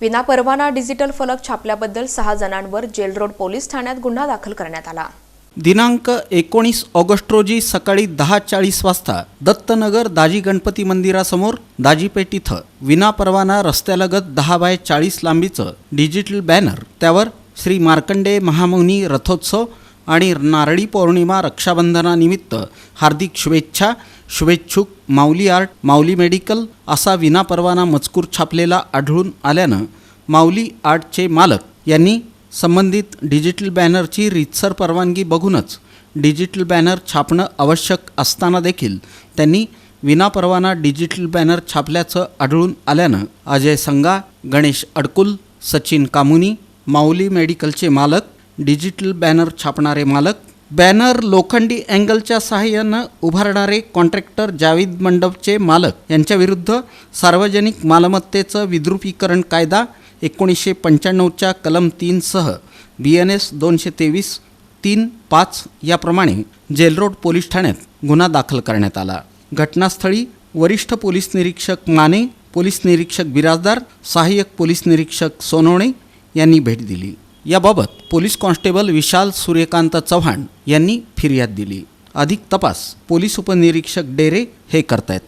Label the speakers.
Speaker 1: विनापरवाना डिजिटल फलक छापल्याबद्दल सहा जणांवर जेल रोड पोलीस ठाण्यात गुन्हा दाखल करण्यात आला.
Speaker 2: दिनांक एकोणीस ऑगस्ट रोजी सकाळी दहा चाळीस वाजता दत्तनगर दाजी गणपती मंदिरासमोर दाजीपेठ इथं विनापरवाना रस्त्यालगत दहा बाय चाळीस लांबीचं डिजिटल बॅनर त्यावर श्री मार्कंडे महामुनी रथोत्सव आणि नारळी पौर्णिमा रक्षाबंधनानिमित्त हार्दिक शुभेच्छा शुभेच्छुक माऊली आर्ट माऊली मेडिकल असा विनापरवाना मजकूर छापलेला आढळून आल्यानं माऊली आर्टचे मालक यांनी संबंधित डिजिटल बॅनरची रीतसर परवानगी बघूनच डिजिटल बॅनर छापणं आवश्यक असताना देखील त्यांनी विनापरवाना डिजिटल बॅनर छापल्याचं आढळून आल्यानं अजय संगा गणेश अडकुल सचिन कामुनी माऊली मेडिकलचे मालक डिजिटल बॅनर छापणारे मालक बॅनर लोखंडी अँगलच्या सहाय्यानं उभारणारे कॉन्ट्रॅक्टर जावेद मंडपचे मालक यांच्याविरुद्ध सार्वजनिक मालमत्तेचं विद्रुपीकरण कायदा एकोणीसशे पंच्याण्णवच्या कलम तीनसह बी एन एस दोनशे तेवीस तीन पाच याप्रमाणे जेलरोड पोलीस ठाण्यात गुन्हा दाखल करण्यात आला. घटनास्थळी वरिष्ठ पोलीस निरीक्षक माने पोलीस निरीक्षक बिराजदार सहाय्यक पोलीस निरीक्षक सोनवणे यांनी भेट दिली. याबाबत पोलीस कॉन्स्टेबल विशाल सूर्यकांत चव्हाण यांनी फिर्याद दिली. अधिक तपास पोलीस उपनिरीक्षक डेरे हे करतायत.